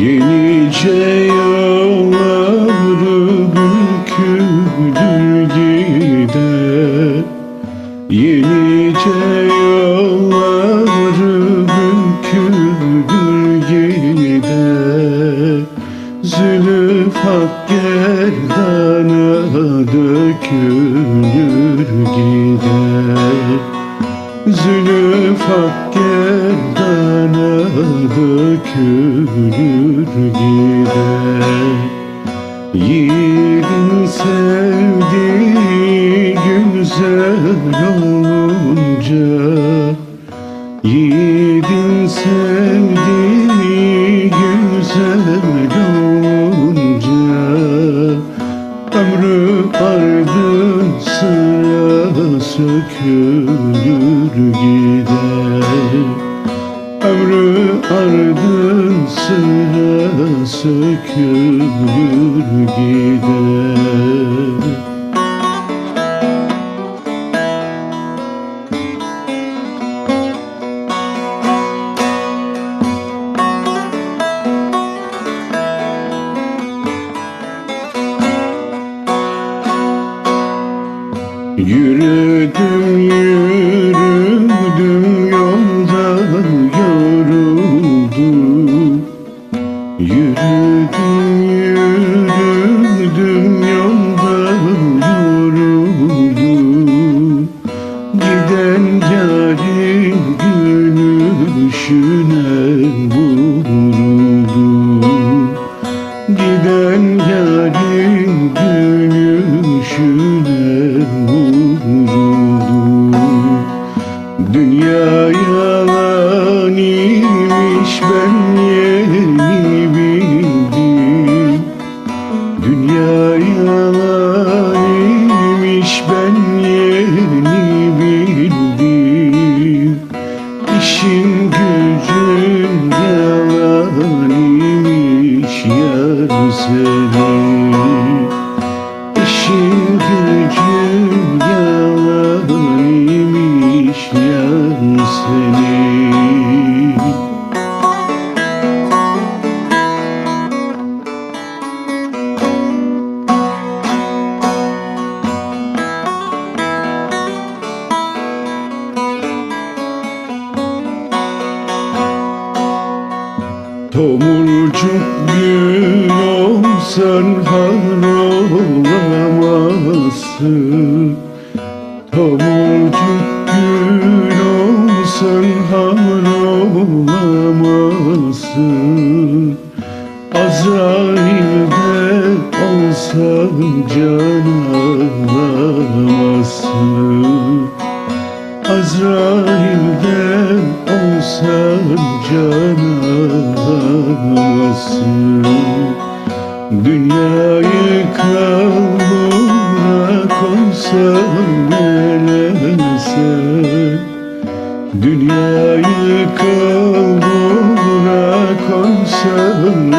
Yenice yolları bükülür gider. Yenice yolları bükülür gider. Zülüf hak gerdana dökülür gider. Zülüf dökülür gider. Yiğidin sevdiği güzel olunca Yiğidin sevdiği güzel olunca Ömrü ardın sıra sökülür gider ardın sıra sökülür gider. Yürüdüm yürüdüm Yürüdüm yürüdüm yolda yoruldum. Giden yarim gülüşüne vuruldum. Giden yarim gülüşüne vuruldum. Dünya yar senin İşin gücün yalan imiş yar senin. Tomurcuk gül olsan har olamazsın Tomurcuk gül olsan har olamazsın Azrail'de olsan can alamazsın Azrail'de olsan can alamazsın Dünyayı kabuğuna koysan nelersen Dünyayı kabuğuna koysan